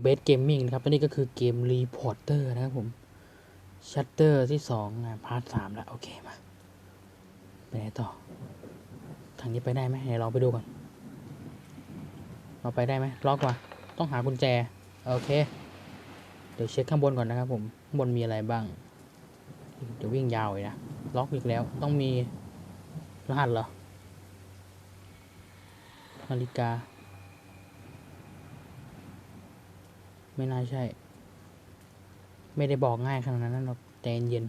เบสเกมมิ่งนะครับและนี่ก็คือเกมรีพอร์เตอร์นะครับผมชัตเตอร์ที่สองอะพาร์ทสามแล้วโอเคมาไปไหนต่อ ทางนี้ไปได้ไหมเดี๋ยวลองไปดูก่อนเราไปได้ไหมล็อกว่ะต้องหากุญแจ โอเค เดี๋ยวเช็คข้างบนก่อนนะครับผมข้างบนมีอะไรบ้าง เดี๋ยววิ่งยาวเลยนะ ล็อกอีกแล้วต้องมีรหัสเหรอนาฬิกา ไม่น่าใช่ ไม่ได้บอกง่ายขนาดนั้นหรอกใจเย็น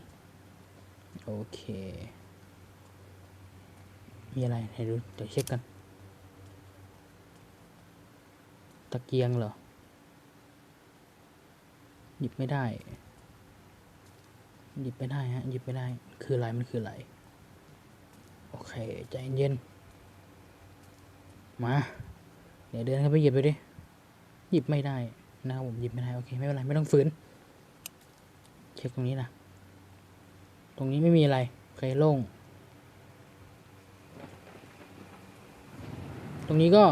โอเค มีอะไรให้ดูเดี๋ยวเช็คกัน ตะเกียงเหรอ หยิบไม่ได้ หยิบไม่ได้ฮะ หยิบไม่ได้ คืออะไรมันคืออะไร โอเค ใจเย็น มา เดี๋ยวเดินเข้าไปหยิบไปดิ หยิบไม่ได้ นะครับผมหยิบไม่ได้โอเคไม่เป็นไรไม่ต้องฝืน เช็คตรงนี้นะตรงนี้ไม่มีอะไรโอเคโล่ง ตรงนี้ก็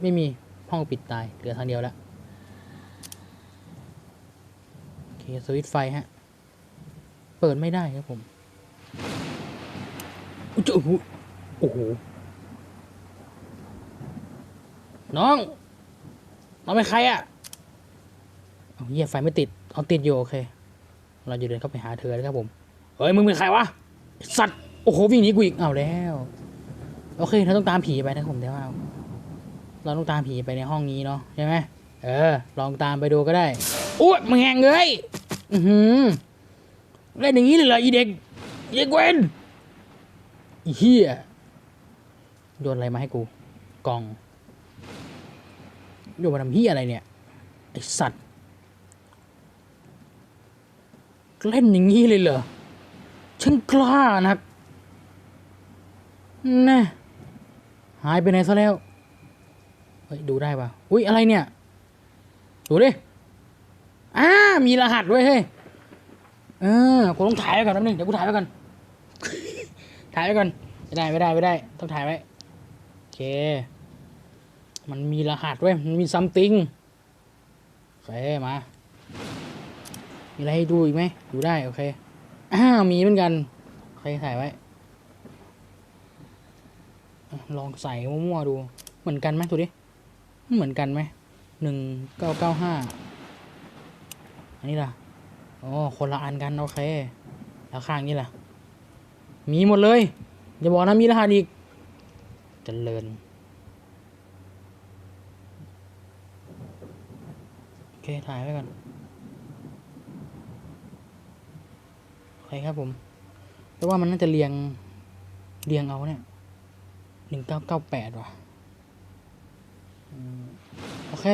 ไม่มีห้องปิดตายเหลือทางเดียวแล้วโอเคสวิตช์ไฟฮะ เปิดไม่ได้ครับผมอุ๊ยเจ้าโอ้โหโอ้โหน้องน้องเป็นใครอะ่ะ เอาเหี้ยไฟไม่ติดเอาติดอยู่โอเค เราจะเดินเข้าไปหาเธอนะครับผม เฮ้ยมึงเป็นใครวะไอ้สัตว์ โอ้โหวิ่งหนีกูอีกเอาแล้ว โอเคเราต้องตามผีไปนะครับผมแต่ว่า เราต้องตามผีไปในห้องนี้เนาะใช่ไหมเออ ลองตามไปดูก็ได้อุ้ยมึงแหงเลยอือหือเล่นอย่างนี้เลยเหรออีเด็กอีเด็กเวนอีเฮียโยนอะไรมาให้กู กล่องโยนมาทำเฮียอะไรเนี่ยไอสัตว์ เล่นอย่างนี้เลยเหรอช่างกล้านักแน่หายไปไหนซะแล้ว เฮ้ย ดูได้ปะอุ้ยอะไรเนี่ย ดูดิอ่ามีรหัสไว้ยเฮ้ย เออกูต้องถ่ายไว้ก่อนแป๊บนึง เดี๋ยวกูถ่ายไว้ก่อน ถ่ายไว้ก่อน ไม่ได้ไม่ได้ไม่ได้ ต้องถ่ายไว้ โอเค มันมีรหัสไว้ยมันมีซัมติงโอเคมา มีอะไรให้ดูอีกไหมดูได้โอเคอ้าวมีเหมือนกันโอเคถ่ายไว้ลองใส่มั่วๆดู เหมือนกันไหมดูดิเหมือนกันไหมหนึ่งเก้าเก้าห้าอันนี้ล่ะอ๋อคนละอันกันโอเค แล้วข้างนี้ล่ะ มีหมดเลย อย่าบอกนะมีรหัสอีกจเจริญโอเคถ่ายไว้ก่อน โอ เคครับผม แต่ว่ามันน่าจะเรียง เรียงเอาเนี่ยหนึ่งเก้าเก้าแปดว่ะโอเค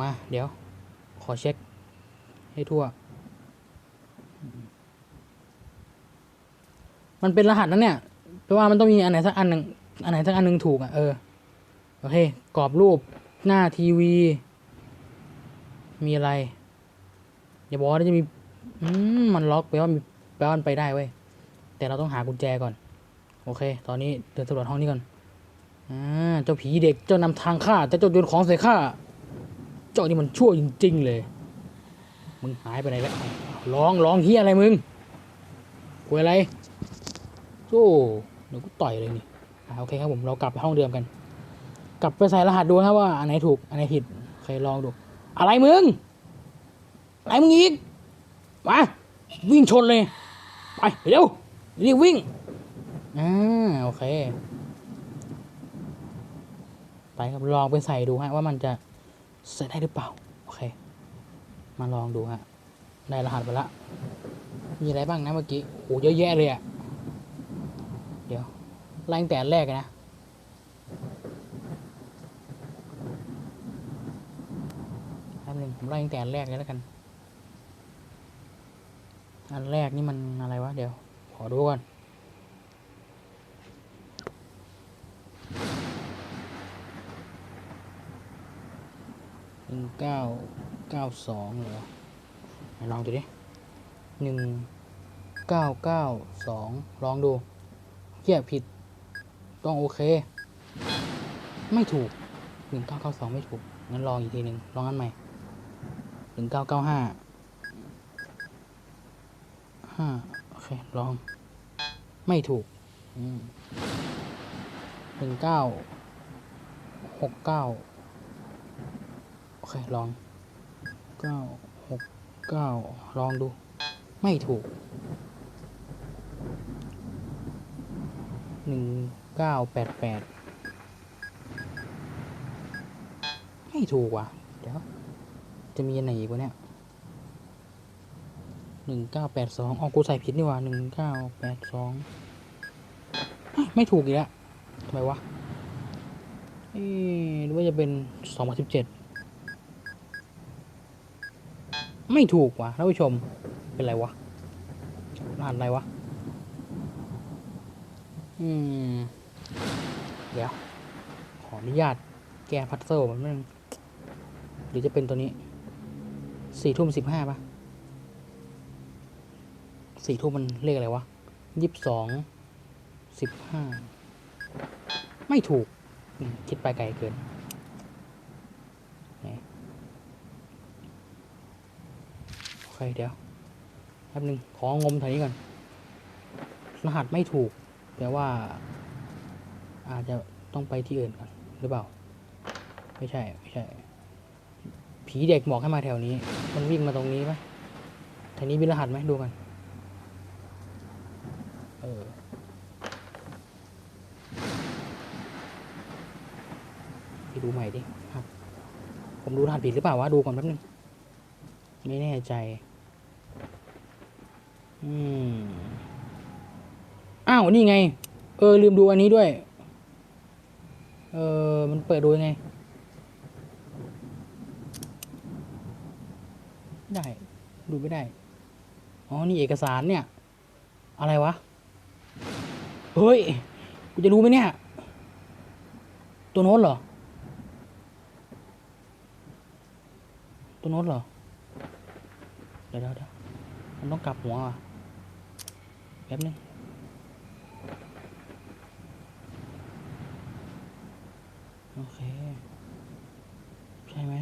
มาเดี๋ยว ขอเช็ค ให้ทั่ว มันเป็นรหัสนั่นเนี่ยแปลว่ามันต้องมีอันไหนสักอันหนึ่งอันไหนสักอันหนึ่งถูกอะเออ โอเค กรอบรูปหน้าทีวี มีอะไร อย่าบอกว่าจะมี อืมมันล็อกแปลว่ามีแปลว่ามันไปได้เว้ยแต่เราต้องหากุญแจก่อน โอเค ตอนนี้เดินสำรวจห้องนี้ก่อนอ่าเจ้าผีเด็กเจ้านำทางข้าแต่เจ้าโยนของใส่ข้าเจ้านี่มันชั่วจริงๆเลย มึงหายไปไหนแล้วร้องร้องเฮียอะไรมึงคุยอะไรโอ้เดี๋ยวกูต่อยเลยนี่อ่าโอเคครับผมเรากลับไปห้องเดิมกัน กลับไปใส่รหัสดูนะครับว่าอันไหนถูกอันไหนผิดโอเคลองดู อะไรมึงอะไรมึงอีก มาวิ่งชนเลย ไปเร็วรีบวิ่งอ่าโอเค ไปครับลองไปใส่ดูฮะว่ามันจะใส่ได้หรือเปล่า โอเค มาลองดูฮะ ได้รหัสไปละ มีอะไรบ้างนะเมื่อกี้โอ้เยอะแยะเลยอะเดี๋ยวไล่ตั้งแต่อันแรกนะแป๊บหนึงผมไล่ตั้งแต่อันแรกเลยแล้วกัน อันแรกนี่มันอะไรวะ เดี๋ยว ขอดูก่อน หนึ่งเก้าเก้าสองเหรอไหนลองดูดิหนึ่งเก้าเก้าสองลองดูเฮียผิด ต้องโอเค ไม่ถูกหนึ่งเก้าเก้าสองไม่ถูก งั้นลองอีกทีหนึ่งลองอันใหม่หนึ่งเก้าเก้าห้า ห้าโอเค ลอง ไม่ถูกหนึ่งเก้าหกเก้าโอเค ลองเก้าหกเก้าลองดู ไม่ถูกหนึ่งเก้าแปดแปดไม่ถูกว่ะ เดี๋ยว จะมีอันไหนอีกวะเนี่ย หนึ่งเก้าแปดสองอ๋อกูใส่ผิดนี่ว่าหนึ่งเก้าแปดสองไม่ถูกอีกแล้วทำไมวะเอ๊หรือว่าจะเป็นสองพันสิบเจ็ดไม่ถูกว่ะท่านผู้ชมเป็นไรวะรหัสอะไรวะ อืม เดี๋ยว ขออนุญาตแก้พัซเซิลมันนึงหรือจะเป็นตัวนี้สี่ทุ่มสิบห้าป่ะ สี่ทุ่มมันเลขอะไรวะยี่สิบสองสิบห้าไม่ถูก คิดไปไกลเกินโอเค เดี๋ยวแป๊บนึง ของมแถวนี้ก่อน รหัสไม่ถูก แปลว่า อาจจะต้องไปที่อื่นก่อน หรือเปล่า ไม่ใช่ ไม่ใช่ ผีเด็กบอกให้มาแถวนี้ มันวิ่งมาตรงนี้ปะแถวนี้มีรหัสไหมดูกัน ออไปดูใหม่ดิครับ ผมดูรหัสผิดหรือเปล่าวะ ดูก่อนแป๊บนึง ไม่แน่ใจ อืม อ้าว นี่ไง เออ ลืมดูอันนี้ด้วย เออ มันเปิดดูยังไงไม่ได้ ดูไม่ได้ อ๋อ นี่เอกสารเนี่ย อะไรวะ เฮ้ย กูจะรู้ไหมเนี่ย ตัวโน้ตเหรอ ตัวโน้ตเหรอ เดี๋ยวเดี๋ยวมันต้องกลับหัวอะแป๊บนึงโอเค ใช่ไหม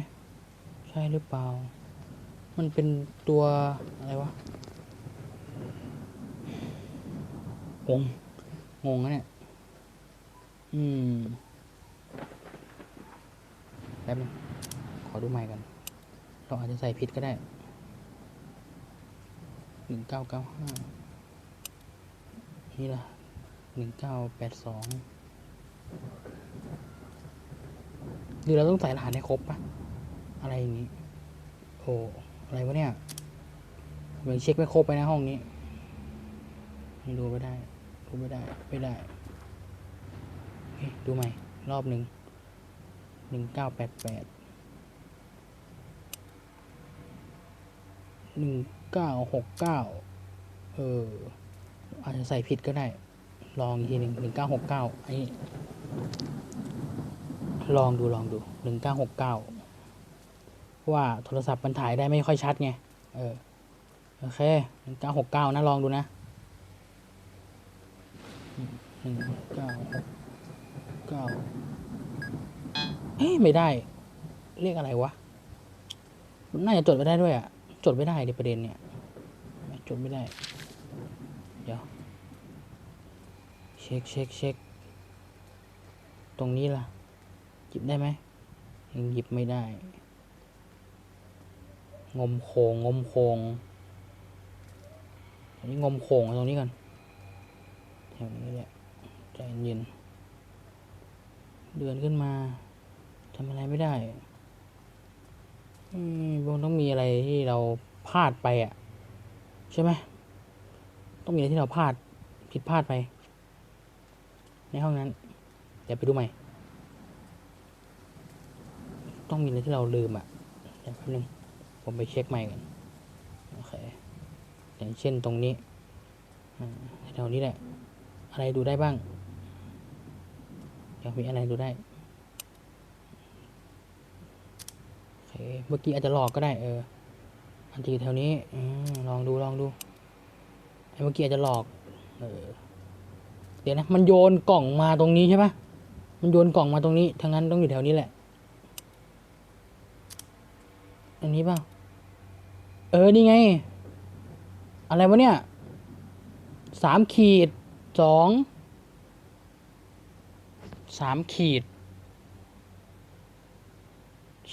ใช่หรือเปล่า มันเป็นตัวอะไรวะงง งงนะเนี่ย อืม แป๊บนึง ขอดูใหม่กัน เราอาจจะใส่ผิดก็ได้ หนึ่งเก้าเก้าห้า นี่ละหนึ่งเก้าแปดสองหรือเราต้องใส่รหัสให้ครบปะอะไรอย่างนี้ โอ้ อะไรวะเนี่ยเหมือนเช็คไม่ครบไปนะห้องนี้ไม่ดูไม่ได้ ดูไม่ได้ ไม่ได้ดูใหม่ รอบหนึ่งหนึ่งเก้าแปดแปดหนึ่งเก้าหกเก้าเออ อาจจะใส่ผิดก็ได้ ลองอีกทีหนึ่งหนึ่งเก้าหกเก้าไอ้ลองดูลองดูหนึ่งเก้าหกเก้าว่าโทรศัพท์มันถ่ายได้ไม่ค่อยชัดไง เออ โอเคหนึ่งเก้าหกเก้านะ ลองดูนะ หนึ่งเก้าเก้าเอ้ยไม่ได้เลขอะไรวะ น่าจะจดไม่ได้ด้วยอะจดไม่ได้ในประเด็นเนี่ยจดไม่ได้ เดี๋ยว เช็คเช็คเช็คตรงนี้ล่ะ หยิบได้ไหมยังหยิบไม่ได้ งมโคงงมโคงอันนี้งมโคงตรงนี้กัน แถวนี้แหละใจเย็น เดือนขึ้นมาทำอะไรไม่ได้อืมมันต้องมีอะไรที่เราพลาดไปอะ ใช่ไหมต้องมีอะไรที่เราพลาดผิดพลาดไป ในห้องนั้น เดี๋ยวไปดูใหม่ ต้องมีอะไรที่เราลืมอะเดี๋ยวแป๊บนึงผมไปเช็คใหม่กันโอเคอย่างเช่นตรงนี้แถวนี้แหละ อะไรดูได้บ้างยังมีอะไรดูได้เคเมื่อกี้อาจจะหลอกก็ได้เออ อันที่แถวนี้อลองดูลองดูไอ้เมื่อกี้อาจจะหลอก เออ เดี๋ยวนะ มันโยนกล่องมาตรงนี้ใช่ปะมันโยนกล่องมาตรงนี้ทั้งนั้นต้องอยู่แถวนี้แหละ อันนี้เปล่า เออ นี่ไง อะไรวะเนี่ย สามขีด สองสามขีด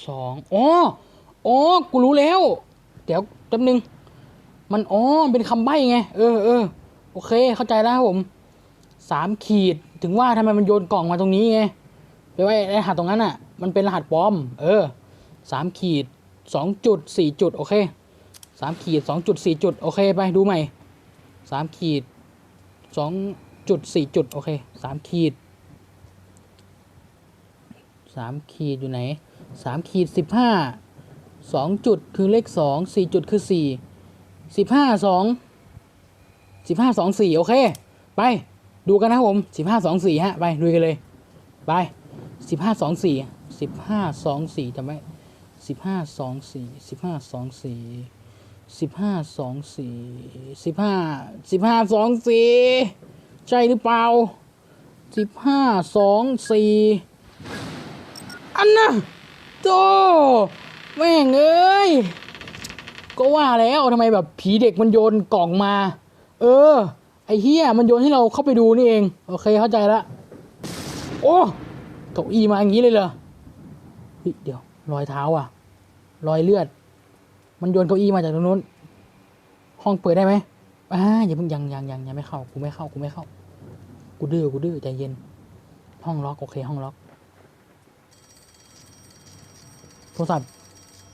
สองอ๋ออ๋อกูรู้แล้ว เดี๋ยวแป๊บนึง มันอ๋อเป็นคำใบ้ไง เออเออโอเค เข้าใจแล้วครับผมสามขีดถึงว่าทำไมมันโยนกล่องมาตรงนี้ไงแปลว่าไอ้รหัสตรงนั้นอะ มันเป็นรหัสปลอม เออสามขีดสองจุดสี่จุดโอเคสามขีดสองจุดสี่จุดโอเคไปดูใหม่สามขีด สองจุดสี่จุด โอเคสามขีดสามขีดอยู่ไหนสามขีดสิบห้าสองจุดคือเลขสองสี่จุดคือสี่สิบห้าสองสิบห้าสองสี่โอเค ไป ดูกันนะผมสิบห้าสองสี่ฮะ ไปดูกันเลย ไปสิบห้าสองสี่สิบห้าสองสี่จำไว้สิบห้าสองสี่สิบห้าสองสี่ สิบห้าสองสี่สิบห้าสิบห้าสองสี่ใช่หรือเปล่าสิบห้าสองสี่อันน่ะโตแม่งเอ้ย ก็ว่าแล้วทำไมแบบผีเด็กมันโยนกล่องมา เออ ไอ้เฮียมันโยนให้เราเข้าไปดูนี่เอง โอเคเข้าใจละโอ้เก้าอี้มาอย่างนี้เลยเหรอเดี๋ยว รอยเท้าอะ รอยเลือด มันโยนเก้าอี้มาจากตรงนู้น ห้องเปิดได้ไหมอ่าอย่าเพิ่งยังยังยังยังไม่เข้า กูไม่เข้า กูไม่เข้า กูดื้อ กูดื้อใจเย็น ห้องล็อกโอเค ห้องล็อก โทรศัพท์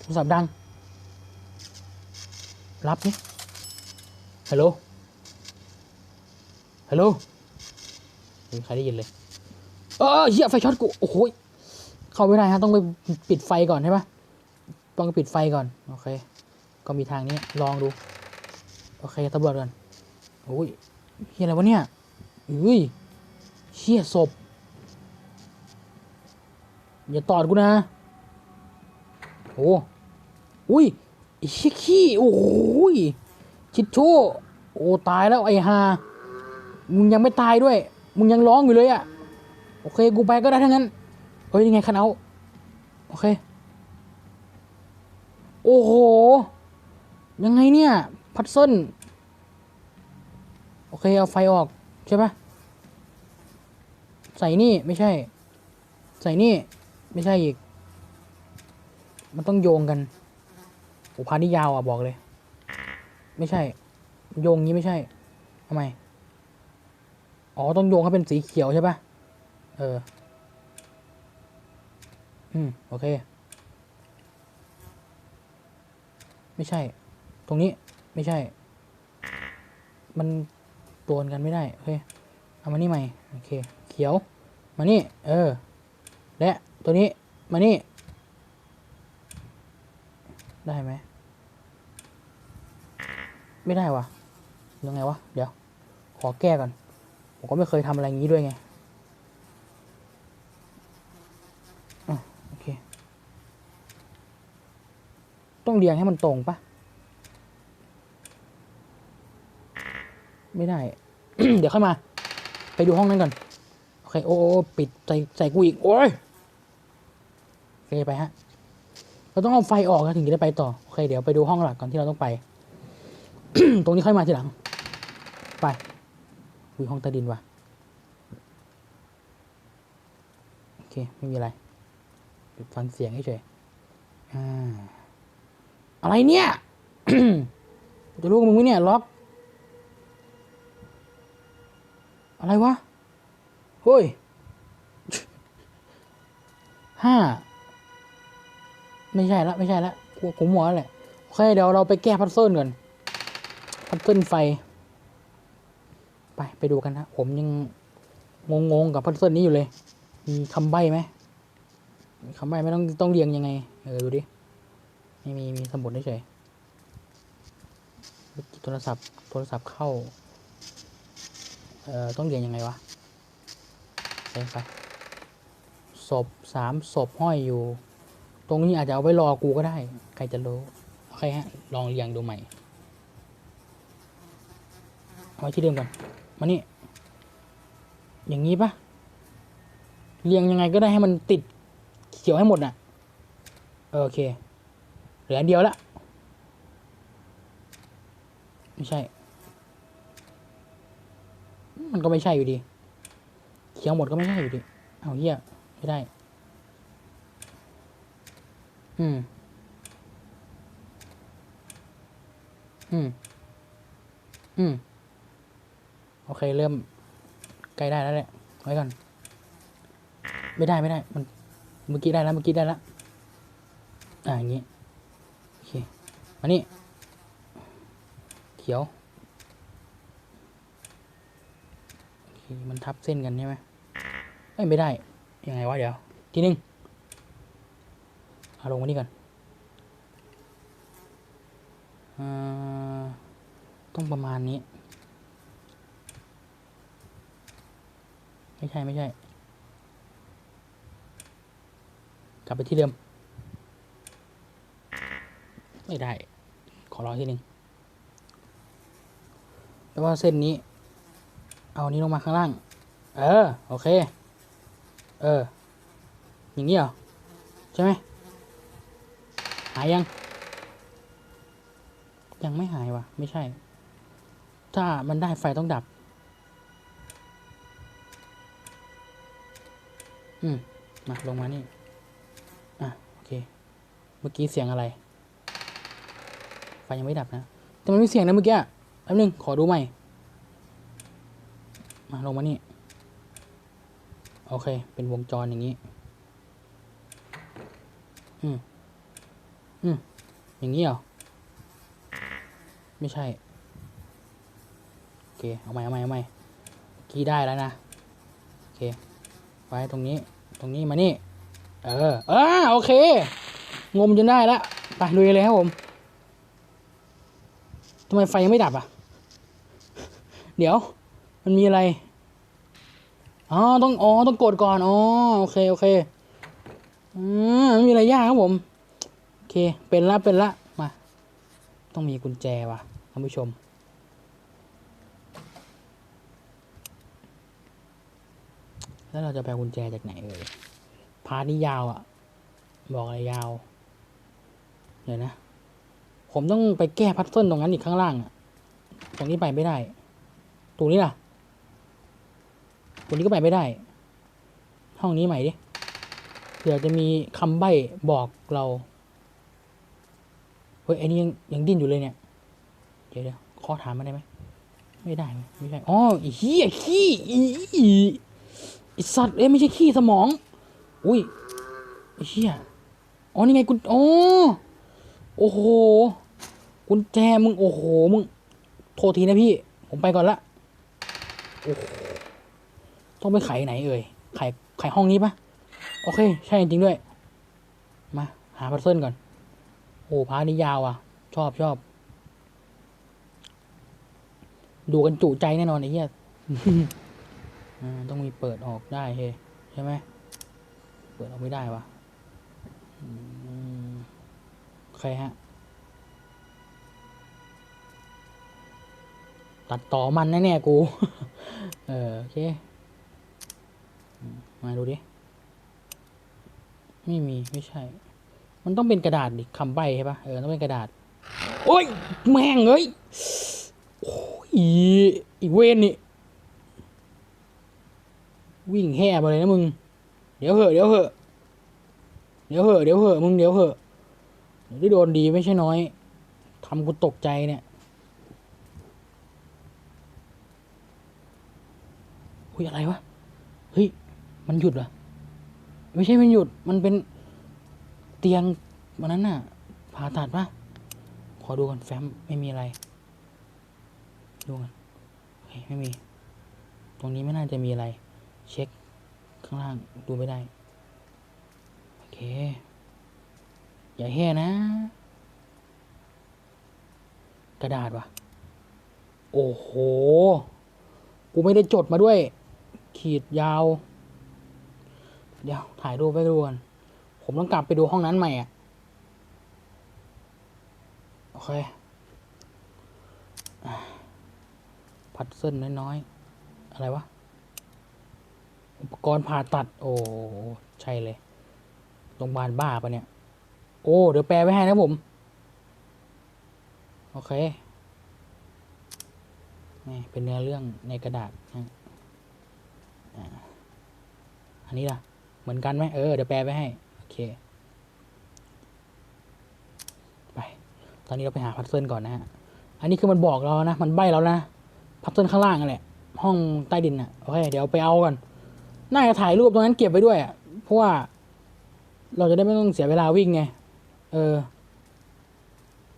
โทรศัพท์ดัง รับนี่ฮัลโหล ฮัลโหลใครได้ยินเลย เออเหี้ยไฟช็อตกู โอ้โหยเข้าไม่ได้ฮะ ต้องไปปิดไฟก่อนใช่ปะต้องไปปิดไฟก่อน โอเค ก็มีทางนี้ลองดู โอเคตำรวจก่อนโอ้ยเฮียอะไรวะเนี่ยอุ้ยเชี่ยศพ อย่าตอดกูนะโอ้อุ้ยเชี่ยขี้โอ้ยชิดโชโอ้ตายแล้วไอ้ฮามึงยังไม่ตายด้วย มึงยังร้องอยู่เลยอะโอเค กูไปก็ได้ทั้งนั้น เฮ้ยยังไงคันเอา โอเค โอ้โห ยังไงเนี่ย พัดเส้น โอเค เอาไฟออก ใช่ปะใส่นี่ไม่ใช่ ใส่นี่ ไม่ใช่อีก มันต้องโยงกันโอ้พานี่ยาวอะบอกเลย ไม่ใช่ โยงงี้ไม่ใช่ทำไม อ๋อ ต้องโยงให้เป็นสีเขียวใช่ปะเออ อืม โอเค ไม่ใช่ ตรงนี้ไม่ใช่ มันตัวนกันไม่ได้โอเคเอามานี่ใหม่โอเคเขียวมานี่เออและตัวนี้มานี่ ได้ไหมไม่ได้วะยังไงวะเดี๋ยว ขอแก้ก่อนผมก็ไม่เคยทำอะไรอย่างนี้ด้วยไงโอเค ต้องเรียงให้มันตรงปะ ไม่ได้ เดี๋ยวค่อยมา ไปดูห้องนั้นก่อน โอเค โอ้ปิดใส่ใส่กูอีก โอ้ยโอเคไปฮะ เราต้องเอาไฟออกนะถึงจะได้ไปต่อ โอเค เดี๋ยวไปดูห้องหลักก่อนที่เราต้องไป ตรงนี้ค่อยมาทีหลัง ไปอุยห้องใต้ดินว่ะ โอเค ไม่มีอะไรฟังเสียงเฉยอ่าอะไรเนี่ยจะรู้มึงไหมเนี่ย ล็อก อะไรวะเฮ้ยห้าไม่ใช่ละไม่ใช่ละกูกูมัวแล้วแหละโอเคเดี๋ยวเราไปแก้พัซเซิลก่อนพัซเซิลไฟ ไปไปดูกันนะผมยังงงๆกับพัซเซิลนี้อยู่เลย มีคำใบ้ไหมมีคำใบ้ไม่ต้องต้องเรียงยังไง เออดูดิไม่มีมีสมุดเฉยโทรศัพท์โทรศัพท์เข้า เอ่อต้องเรียงยังไงวะไปไปศพสามศพห้อยอยู่ ตรงนี้อาจจะเอาไว้รอกูก็ได้ ใครจะรู้โอเคฮะ ลองเรียงดูใหม่เอาไว้ที่เดิมก่อนมานี่ อย่างนี้ปะเรียงยังไงก็ได้ให้มันติดเขียวให้หมดน่ะ โอเค เหลืออันเดียวละ ไม่ใช่ มันก็ไม่ใช่อยู่ดี เขียวหมดก็ไม่ใช่อยู่ดี เอาเหี้ยไม่ได้ อืม อืม อืม โอเคเริ่มใกล้ได้แล้วแหละไว้ก่อน ไม่ได้ไม่ได้ มัน เมื่อกี้ได้แล้ว เมื่อกี้ได้แล้วอ่าอย่างนี้ โอเค มานี่ เขียว โอเค มันทับเส้นกันใช่ไหมเอ้ยไม่ได้ ยังไงวะเดี๋ยว ทีนึงเอาลงมานี่ก่อนอต้องประมาณนี้ ไม่ใช่ ไม่ใช่ กลับไปที่เดิม ไม่ได้ ขอรอทีหนึ่งแปลว่าเส้นนี้ เอานี้ลงมาข้างล่าง เออ โอเค เออ อย่างนี้เหรอ ใช่ไหม หายยัง ยังไม่หายวะไม่ใช่ ถ้ามันได้ไฟต้องดับ อืม มา ลงมานี่ อะ โอเค เมื่อกี้เสียงอะไร ไฟยังไม่ดับนะ แต่มันมีเสียงนะเมื่อกี้แป๊บนึง ขอดูใหม่ มาลงมานี่ โอเค เป็นวงจรอย่างนี้ อืม อืม อย่างนี้เหรอ ไม่ใช่ โอเค เอาใหม่เอาใหม่เอาใหม่กี้ได้แล้วนะ โอเค ไว้ตรงนี้ ตรงนี้มานี่ เออเออโอเค งมจนได้แล้วไปลุยเลยครับผมทำไมไฟยังไม่ดับอะ เดี๋ยว มันมีอะไร อ๋อ ต้อง อ๋อ ต้องกดก่อน อ๋อ โอเค โอเคอืมไม่มีอะไรยากครับผม โอเค เป็นละ เป็นละ มา ต้องมีกุญแจว่ะ ท่านผู้ชม แล้วเราจะไปกุญแจจากไหนเอ่ย พาร์ทนี้ยาวอะ่ะ บอกเลยยาว เดี๋ยวนะ ผมต้องไปแก้พัซเซิลตรงนั้นอีกข้างล่างอะ่ะตรงนี้ไปไม่ได้ ตรงนี้ล่ะ ตรงนี้ก็ไปไม่ได้ ห้องนี้ใหม่ดิเผื่อจะมีคำใบ้บอกเรา เฮ้ยไอ้นี่ยังยังดิ้นอยู่เลยเนี่ย เดี๋ยวเดี๋ยวขอถามมาได้ไหม ไม่ได้ไม่ใช่อ๋ออ้เฮียขี้อีอีไอสัตว์เอ้ยไม่ใช่ขี้สมอง อุ้ยเฮียอ๋อนี่ไงกุญโอ้โอ้โห กุญแจมึง โอ้โห มึง โทษทีนะพี่ ผมไปก่อนละ โอ้โห ต้องไปไขไหนเอ่ย ไขไขห้องนี้ปะโอเค ใช่จริงด้วย มา หาพัซเซิลก่อน โอ้พาร์ทนี้ยาวอะ ชอบชอบ ดูกันจุใจแน่นอนไอ้เหี้ยต้องมีเปิดออกได้เฮ้ใช่ไหม เปิดออกไม่ได้วะโอเคฮะ ตัดต่อมันแน่ๆกู เออ โอเค มาดูดิ ไม่มีไม่ใช่ มันต้องเป็นกระดาษดิคำใบใช่ปะเออต้องเป็นกระดาษ โอ้ย แม่งเอ้ยโอ้ยอีกเวนนี่ วิ่งแห่มาเลยนะมึง เดี๋ยวเหอะเดี๋ยวเหอะเดี๋ยวเหอะเดี๋ยวเหอะมึงเดี๋ยวเหอะได้โดนดีไม่ใช่น้อยทำกูตกใจเนี่ยอุ้ยอะไรวะ มันหยุดเหรอไม่ใช่มันหยุด มันเป็นเตียงวันนั้นน่ะ ผ่าตัดปะขอดูก่อนแฟ้มไม่มีอะไร ดูกันโอเคไม่มี ตรงนี้ไม่น่าจะมีอะไร เช็คข้างล่างดูไม่ได้ โอเค อย่าแห่นะ กระดาษวะโอ้โห กูไม่ได้จดมาด้วย ขีดยาว เดี๋ยวถ่ายรูปไปดูกันผมต้องกลับไปดูห้องนั้นใหม่อะ โอเคพัดเส้นน้อยๆ อะไรวะ อุปกรณ์ผ่าตัด โอ้ใช่เลย โรงพยาบาลบ้าปะเนี่ย โอ้ เดี๋ยวแปลไว้ให้นะผม โอเค นี่เป็นเนื้อเรื่องในกระดาษนะอันนี้ล่ะ เหมือนกันไหมเออเดี๋ยวแปลไปให้ โอเค ไป ตอนนี้เราไปหาพัซเซิลก่อนนะฮะ อันนี้คือมันบอกเรานะ มันใบ้เรานะพัซเซิลข้างล่างนั่นแหละ ห้องใต้ดินอะโอเคเดี๋ยวไปเอากันน่าจะถ่ายรูปตรงนั้นเก็บไว้ด้วยอะเพราะว่า เราจะได้ไม่ต้องเสียเวลาวิ่งไง เออ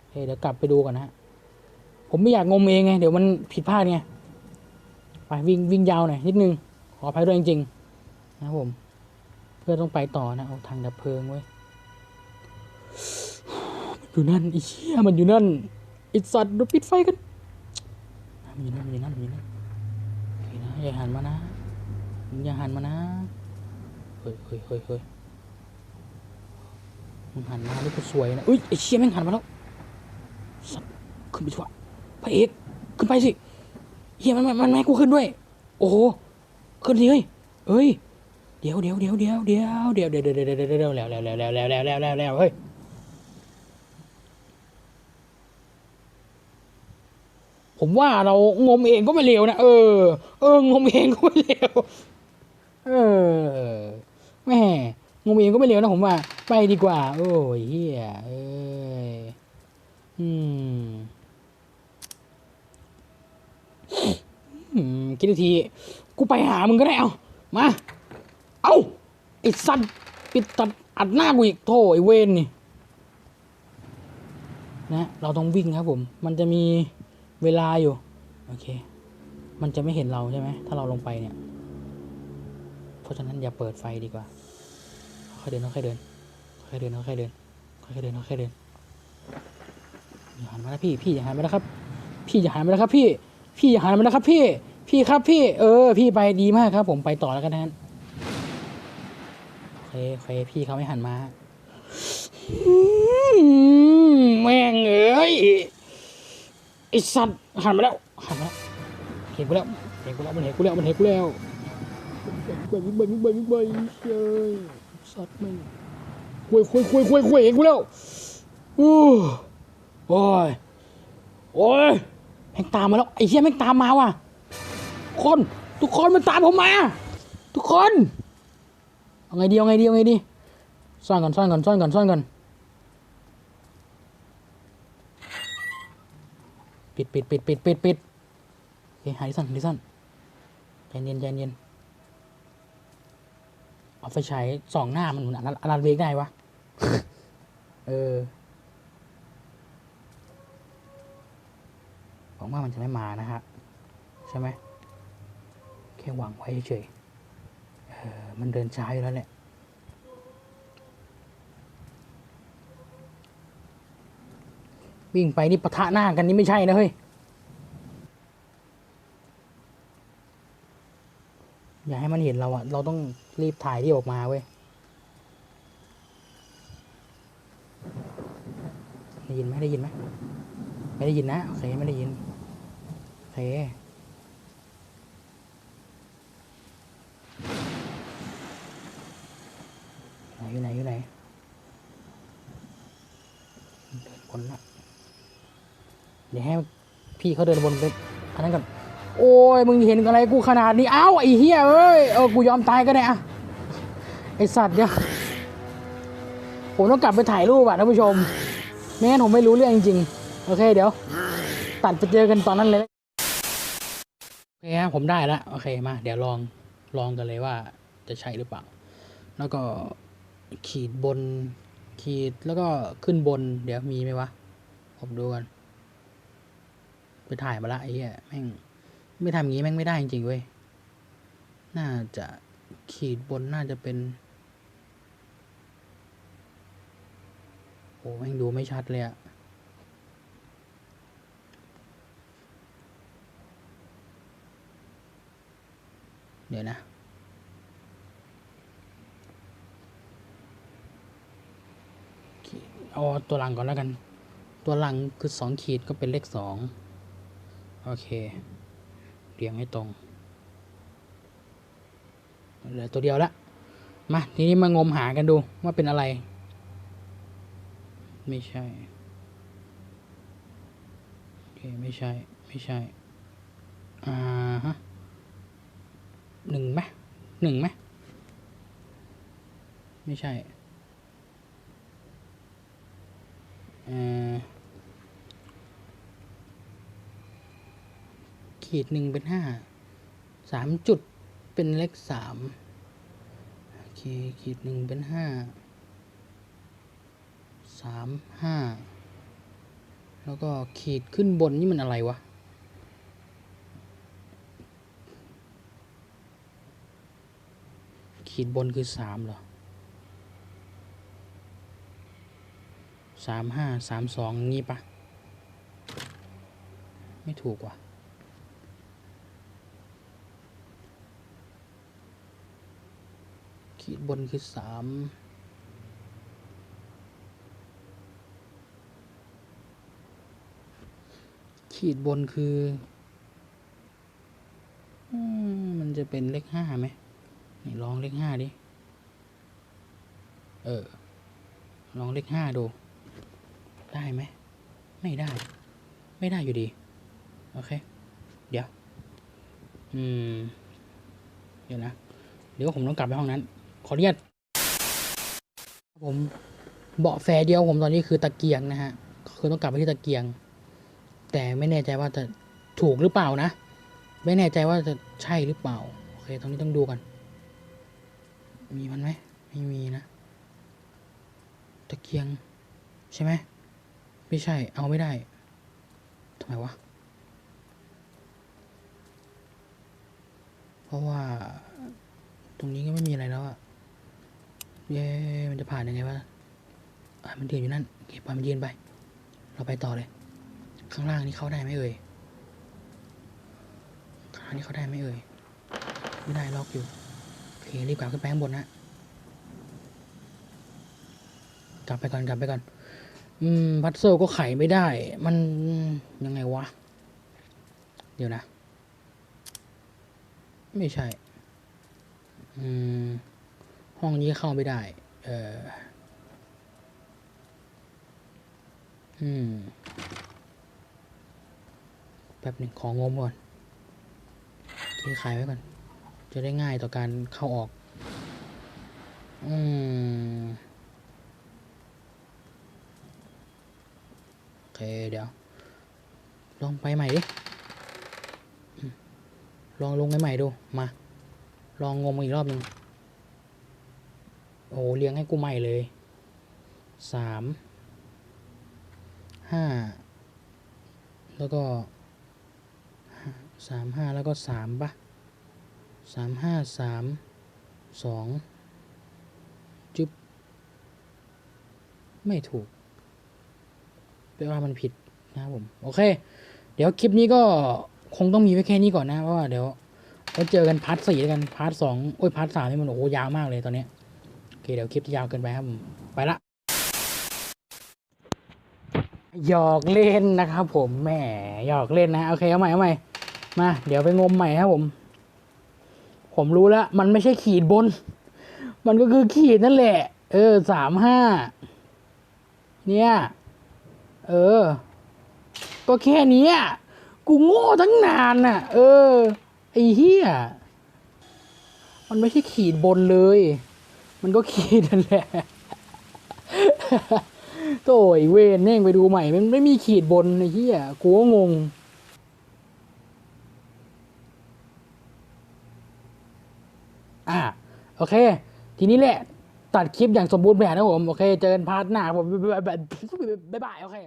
เเดี๋ยวกลับไปดูก่อนนะฮะผมไม่อยากงมเองไง เดี๋ยวมันผิดพลาดไง ไปวิ่งวิ่งยาวหน่อยนิดนึง ขออภัยด้วยจริงๆนะครับผม เพื่อต้องไปต่อนะ เอาทางดับเพลิงไว้ยมันอยู่นั่นไอ้เชี่ยมันอยู่นั่นไอิสัตว์เดูปิดไฟกันมันอยู่นั่นมันอยู่นั่นมันอยู่นั่นโอเคนะอย่าหันมานะอย่าหันมานะเฮ้ยเฮ้ยเฮ้ยเฮ้ยมึงหันมานี่กูสวยนะอุ้ยไอ้เชี่ยแม่งหันมาแล้วสัตว์ขึ้นไปชั่วพระเอกขึ้นไปสิเฮียมันมันมันไม่ให้กูขึ้นด้วย โอ้โหขึ้นสิเฮ้ยเอ้ย เดี๋ยวเดี๋ยวเดี๋ยวเดี๋ยวเดี๋ยวเดี๋ยวเดี๋ยวเดี๋ยวเดี๋ยวเดี๋ยวเดี๋ยวแล้วแล้วแล้วแล้วแล้วแล้วแล้วแล้วเฮ้ยผมว่าเรางมเองก็ไม่เลวนะเออ เอองมเองก็ไม่เลวเออแม่งมเองก็ไม่เลวนะผมว่า ไปดีกว่า โอ้ยเฮียเอ้ยอืมอืมคิดที กูไปหามึงก็ได้เอามา เอาไอ้สัตว์ปิดตัดอัดหน้ากูอีกโธ่ไอ้เวนนี่นะเราต้องวิ่งครับผม มันจะมีเวลาอยู่ โอเค มันจะไม่เห็นเราใช่ไหม ถ้าเราลงไปเนี่ย เพราะฉะนั้นอย่าเปิดไฟดีกว่า ค่อยเดินค่อยเดินค่อยเดินค่อยเดินค่อยเดินค่อยเดินอย่าหันมานะพี่พี่อย่าหันมานะครับ พี่อย่าหันมานะครับพี่ พี่อย่าหันมานะครับพี่ พี่ครับพี่ เออ พี่ไปดีมากครับ ผมไปต่อแล้วกันนะ เคโอเคพี่เขาไม่หันมาอืมแม่งเอ้ยไอสัตว์หันมาแล้วหันมาแล้วเห็นกูแล้วเห็นกูแล้วมันเห็นกูแล้วมันเห็นกูแล้วไปวิ่งไปวิ่งไปวิ่งไปเฮ้ยสัตว์แม่งคุยคุยคุยคุยคุยเห็นกูแล้วอู้โอ้ยโอ้ยแม่งตามมาแล้วไอ้เหี้ยแม่งตามมาว่ะคน ทุกคนมันตามผมมา ทุกคน เอาไงดีเอาไงดีเอาไงดีซ่อนก่อนซ่อนก่อนซ่อนก่อนซ่อนก่อนปิดปิดปิดปิดปิดปิดโอเคหาดิสันดิสันใจเย็นใจเย็นเอาไฟฉายสองหน้ามันเหมือนอลันเวกได้วะเออหวังว่ามันจะไม่มานะฮะใช่ไหมแค่หวังไว้เฉย มันเดินช้าอยู่แล้วแหละวิ่งไปนี่ปะทะหน้ากันนี่ไม่ใช่นะเฮ้ย อย่าให้มันเห็นเราอะเราต้องรีบถ่ายที่ออกมาเว้ยได้ยินไหมได้ยินไหมไม่ได้ยินนะโอเคไม่ได้ยินโอเค ไหน อยู่ไหนอยู่ไหนเดินวนละเดี๋ยวให้พี่เขาเดินวนไปอันนั้นก่อนโอ้ยมึงเห็นอะไรกูขนาดนี้เอ้าไอ้เหี้ยเอ้ยเออกูยอมตายก็ได้อะไอสัตว์เนี่ยผมต้องกลับไปถ่ายรูปอะท่านผู้ชมไม่งั้นผมไม่รู้เรื่องจริงๆโอเคเดี๋ยว ตัดไปเจอกันตอนนั้นเลยโอเคฮะผมได้แล้วโอเคมา เดี๋ยวลองลองกันเลยว่าจะใช่หรือเปล่า แล้วก็ ขีดบน ขีดแล้วก็ขึ้นบน เดี๋ยวมีไหมวะ ผมดูกันไปถ่ายมาละไอ้เหี้ยแม่ง ไม่ทำงงี้แม่งไม่ได้จริงๆเว้ย น่าจะขีดบนน่าจะเป็น โอ้แม่งดูไม่ชัดเลยอะเดี๋ยวนะ เอาตัวหลังก่อนแล้วกัน ตัวหลังคือสองขีดก็เป็นเลขสองโอเค เรียงให้ตรงเหลือตัวเดียวละมา ทีนี้มางมหากันดูว่าเป็นอะไร ไม่ใช่โอเคไม่ใช่ ไม่ใช่ อ่าฮะหนึ่งไหมหนึ่งไหมไม่ใช่เอ่อ ขีดหนึ่งเป็นห้าสามจุดเป็นเลขสามโอเคขีดหนึ่งเป็นห้าสามห้าแล้วก็ขีดขึ้นบนนี่มันอะไรวะขีดบนคือสามเหรอ สามห้าสามสองงี้ปะไม่ถูกว่ะขีดบนคือสามขีดบนคือมมันจะเป็นเลขห้าไหมนี่ลองเลขห้าดิ เออ ลองเลขห้าดู ได้ไหม ไม่ได้ ไม่ได้อยู่ดี โอเค เดี๋ยว อืม เดี๋ยวนะ เดี๋ยวผมต้องกลับไปห้องนั้น ขออนุญาตผมเบาะแสเดียวผมตอนนี้คือตะเกียงนะฮะ คือต้องกลับไปที่ตะเกียง แต่ไม่แน่ใจว่าจะถูกหรือเปล่านะ ไม่แน่ใจว่าจะใช่หรือเปล่า โอเค ตรงนี้ต้องดูกัน มีมันไหม ไม่มีนะ ตะเกียงใช่ไหม ไม่ใช่ เอาไม่ได้ทำไมวะ เพราะว่า ตรงนี้ก็ไม่มีอะไรแล้วอะเย้มันจะผ่านยังไงวะอะมันยืนอยู่นั่นเคปล่อยมันยืนไป เราไปต่อเลย ข้างล่างนี่เข้าได้ไหมเอ่ยข้างล่างนี่เข้าได้ไหมเอ่ยไม่ได้ล็อกอยู่โอเครีบกลับขึ้นไปข้างบนนะกลับไปก่อนกลับไปก่อน อืม พัซเซลก็ไขไม่ได้ มันยังไงวะ เดี๋ยวนะ ไม่ใช่ อืม ห้องนี้เข้าไม่ได้ เออ อืม แป๊บหนึ่งของงมก่อนที่ขายไว้ก่อน จะได้ง่ายต่อการเข้าออก อืม โอ เคเดี๋ยว ลองไปใหม่ดิ ลองลงใหม่ๆดู มา ลองงมอีกรอบหนึ่งโอ้เลี้ยงให้กูใหม่เลยสามห้าแล้วก็สามห้าแล้วก็สามปะสามห้าสามสองจึ๊บไม่ถูก แปลว่ามันผิดนะครับผม โอเค เดี๋ยวคลิปนี้ก็คงต้องมีไว้แค่นี้ก่อนนะ เพราะว่าเดี๋ยวไว้เจอกันพาร์ทสี่แล้วกัน พาร์ทสองโอ้ย พาร์ทสามนี่มันโอ้โหยาวมากเลยตอนนี้ โอเค เดี๋ยวคลิปจะยาวเกินไปครับ ไปละ หยอกเล่นนะครับผม แหม หยอกเล่นนะ โอเค เอาใหม่ เอาใหม่ มา เดี๋ยวไปงมใหม่ครับผม ผมรู้แล้ว มันไม่ใช่ขีดบน มันก็คือขีดนั่นแหละ เออ สามห้า เนี่ย เออ ก็แค่นี้กูโง่ทั้งนานน่ะ เออ ไอ้เหี้ย มันไม่ใช่ขีดบนเลย มันก็ขีดนั่นแหละโถ่ไอ้เวนเน่งไปดูใหม่ มันไม่มีขีดบนไอ้เหี้ยกูก็งงอะโอเค ทีนี้แหละ ตัดคลิปอย่างสมบูรณ์แบบนะผม โอเค เจอกันพาร์ทหน้าครับผมบ๊ายบาย โอเค